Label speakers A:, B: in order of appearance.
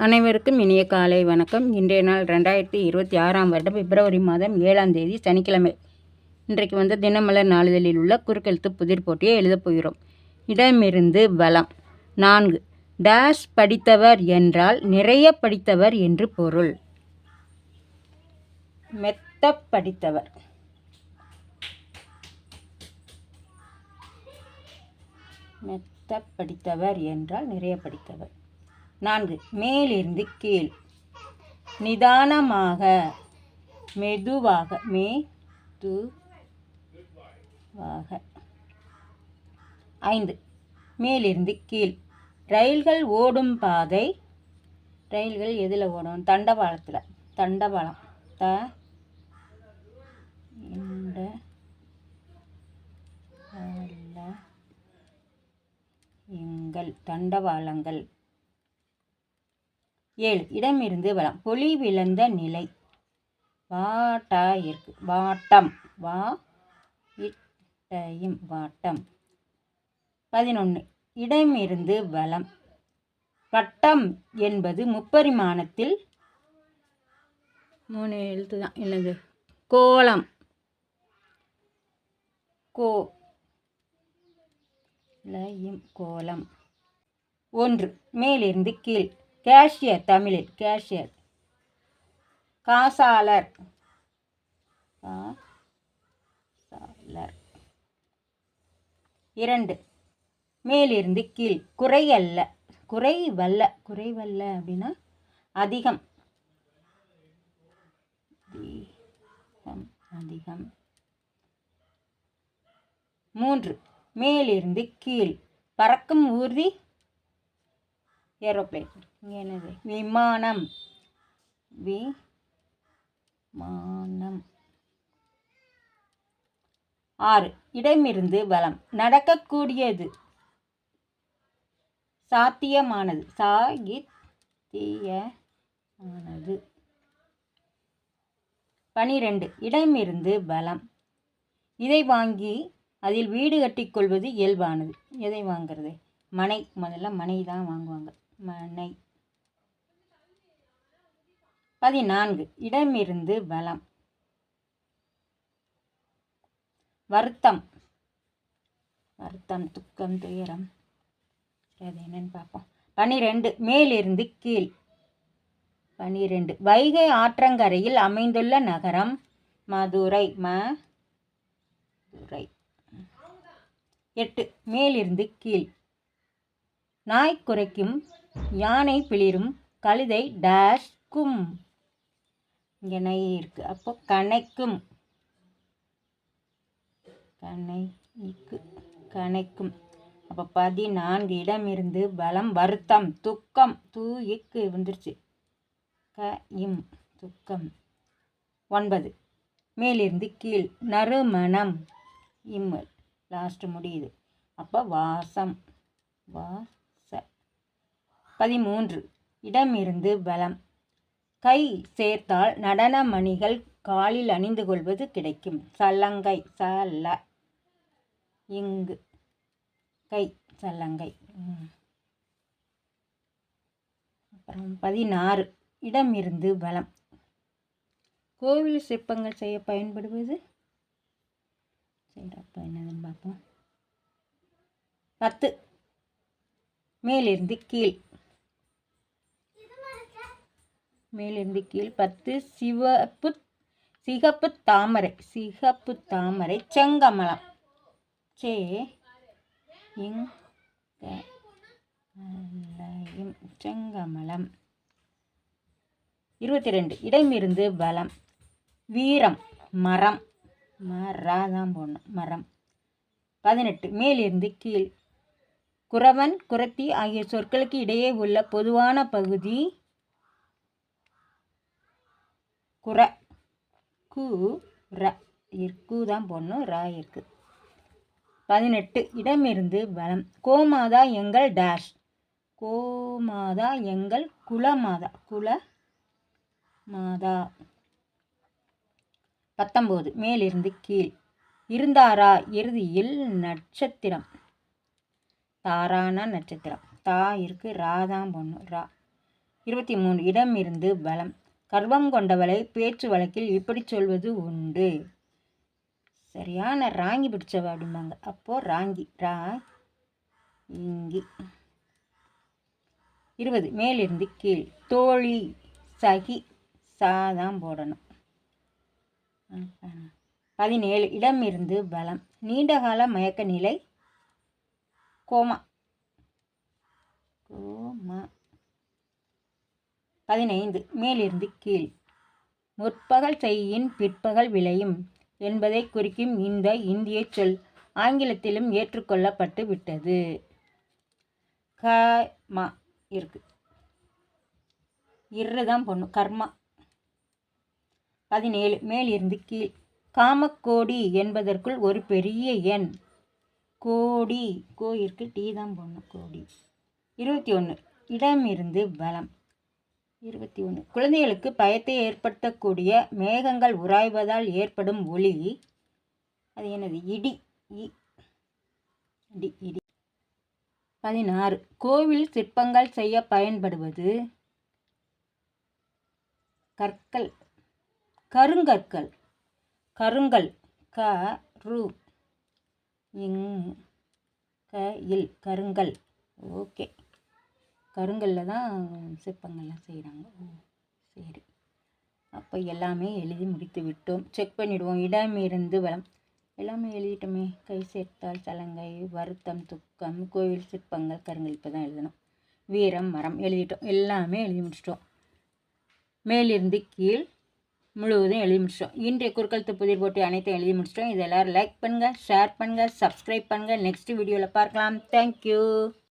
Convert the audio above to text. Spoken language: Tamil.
A: அனைவருக்கும் இனிய காலை வணக்கம். இன்றைய நாள் ரெண்டாயிரத்தி இருபத்தி ஆறாம் வருடம் பிப்ரவரி மாதம் ஏழாம் தேதி சனிக்கிழமை. இன்றைக்கு வந்து தினமலர் நாளிதழில் உள்ள குறுக்கெழுத்து புதிர் போட்டியை எழுதப் போகிறோம். இடமிருந்து பலம் நான்கு. டேஷ் படித்தவர் என்றால் நிறைய படித்தவர் என்று பொருள். மெத்த படித்தவர். மெத்த படித்தவர் என்றால் நிறைய படித்தவர். நான்கு. மேலிருந்து கீழ். நிதானமாக மெதுவாக மே து வாக ஐந்து. மேலிருந்து கீழ். ரயில்கள் ஓடும் பாதை. ரயில்கள் எதில் ஓடும்? தண்டவாளத்தில். தண்டவாளம். த இந்த எங்கள் தண்டவாளங்கள். ஏழு. இடமிருந்து வளம். பொலிவிழந்த நிலை. வாட்டா இருக்கு வாட்டம். வா இட்டையும் வாட்டம். பதினொன்று இடமிருந்து வளம். வட்டம் என்பது முப்பரிமாணத்தில் மூணு எழுத்து தான். என்னது? கோலம். கோ லயம் கோலம். ஒன்று. மேலிருந்து கீழ். கேஷியர் தமிழில் கேஷியர். காசாளர். காசாளர். இரண்டு. மேலிருந்து கீழ். குறையல்ல. குறைவல்ல. குறைவல்ல அப்படின்னா அதிகம். அதிகம் மூன்று. மேலிருந்து கீழ். பறக்கும் ஊர்தி ஏரோப்ளேன். இங்கே என்னது? விமானம். விமானம். ஆறு. இடமிருந்து வலம். நடக்கக்கூடியது. சாத்தியமானது. சாகித்தியமானது பனிரெண்டு. இடமிருந்து பலம் இதை வாங்கி அதில் வீடு கட்டிக்கொள்வது இயல்பானது. எதை வாங்கிறது? மனை. முதல்ல மனை தான் வாங்குவாங்க. மனை. பதினான்கு. இடமிருந்து பலம் வருத்தம். வருத்தம் துக்கம் துயரம். அது என்னன்னு பார்ப்போம். பனிரெண்டு. மேலிருந்து கீழ். பனிரெண்டு. வைகை ஆற்றங்கரையில் அமைந்துள்ள நகரம் மதுரை. மதுரை. எட்டு. மேலிருந்து கீழ். நாய் குறைக்கும் யானை பிளிரும் கழுதை டேஷ்கும் இங்கே நை இருக்கு. அப்போ கணைக்கும். கணைக்கு கணைக்கும். அப்போ பதினான்கு இடம் இருந்து பலம் வருத்தம் துக்கம் தூயிக்கு வந்துருச்சு க இம் துக்கம். ஒன்பது. மேலிருந்து கீழ் நறுமணம். இம்மல். லாஸ்ட் முடியுது. அப்போ வாசம். வா பதிமூன்று. இடமிருந்து பலம் கை சேர்த்தால் நடன மணிகள் காலில் அணிந்து கொள்வது கிடைக்கும். சல்லங்கை சல்ல இங்கு. கை சல்லங்கை அப்புறம் பதினாறு. இடமிருந்து பலம் கோவில் சிற்பங்கள் செய்ய பயன்படுவது? சரி அப்போ என்னதுன்னு பார்ப்போம். பத்து. மேலிருந்து கீழ். மேலிருந்து கீழ் பத்து சிவப்பு சிகப்பு தாமரை சிகப்பு தாமரை செங்கமலம். சே செங்கமலம். இருபத்தி ரெண்டு இடமிருந்து பலம் வீரம் மரம். மரா தான் போடணும் மரம். பதினெட்டு மேலிருந்து கீழ். குறவன் குரத்தி ஆகிய சொற்களுக்கு இடையே உள்ள பொதுவான பகுதி குற கு ர. இருக்கு தான் போடணும் ர இருக்கு. பதினெட்டு இடமிருந்து பலம் கோமாதா எங்கள் டேஷ் கோமாதா எங்கள் குலமாதா குல மாதா பத்தொம்போது மேலிருந்து கீழ். இருந்தாரா இறுதியில் நட்சத்திரம். தாரானா நட்சத்திரம். தா இருக்கு ரா தான் பொண்ணு ரா. இருபத்தி மூணு இடம் இருந்து பலம் கர்வம் கொண்டவளை பேச்சு வழக்கில் இப்படி சொல்வது உண்டு. சரியான ராங்கி பிடிச்சவ அப்படிம்பாங்க. அப்போது ராங்கி ரா இங்கி. இருபது மேலிருந்து கீழ். தோழி சகி சாதான் போடணும். பதினேழு இடம் இருந்து பலம் நீண்டகால மயக்க நிலை கோமா. கோமா. பதினைந்து. மேலிருந்து கீழ். முற்பகல் செய்யின் பிற்பகல் விளையும் என்பதை குறிக்கும் இந்த இந்திய சொல் ஆங்கிலத்திலும் ஏற்றுக்கொள்ளப்பட்டு விட்டது. கர்மா இருக்கு. இரு தான் பொண்ணு. கர்மா. பதினேழு. மேலிருந்து கீழ். காமக்கோடி என்பதற்குள் ஒரு பெரிய எண். கோடி. கோயிற்கு டீ தான் போடணும் கோடி. இருபத்தி ஒன்று இடமிருந்து பலம் இருபத்தி ஒன்று. குழந்தைகளுக்கு பயத்தை ஏற்படுத்தக்கூடிய மேகங்கள் உராய்வதால் ஏற்படும் ஒளி அது என்னது? இடி இடி இடி. பதினாறு. கோவில் சிற்பங்கள் செய்ய பயன்படுவது கற்கள் கருங்கற்கள் கருங்கல் க ரு இங் க இல் கருங்கல். ஓகே. கருங்கல்ல தான் சிற்பங்கள்லாம் செய்கிறாங்க ஓ சரி. அப்போ எல்லாமே எழுதி முடித்து விட்டோம். செக் பண்ணிவிடுவோம் இடம் இருந்து வளம். எல்லாமே எழுதிட்டோமே. கை சேர்த்தால் சலங்கை வருத்தம் துக்கம் கோவில் சிற்பங்கள் கருங்கல் இப்போ தான் எழுதணும். வீரம் மரம் எழுதிட்டோம். எல்லாமே எழுதி முடிச்சிட்டோம். மேலிருந்து கீழ் முழுவதும் எழுதி முடிச்சிட்டோம். இன்றைய குறுக்கழுத்து புதிர் போட்டி அனைத்தும் எழுதி முடிச்சிட்டோம். இதை லைக் பண்ணுங்கள் ஷேர் பண்ணுங்கள் சப்ஸ்கிரைப் பண்ணுங்கள் நெக்ஸ்ட் வீடியோவில் பார்க்கலாம். தேங்க்யூ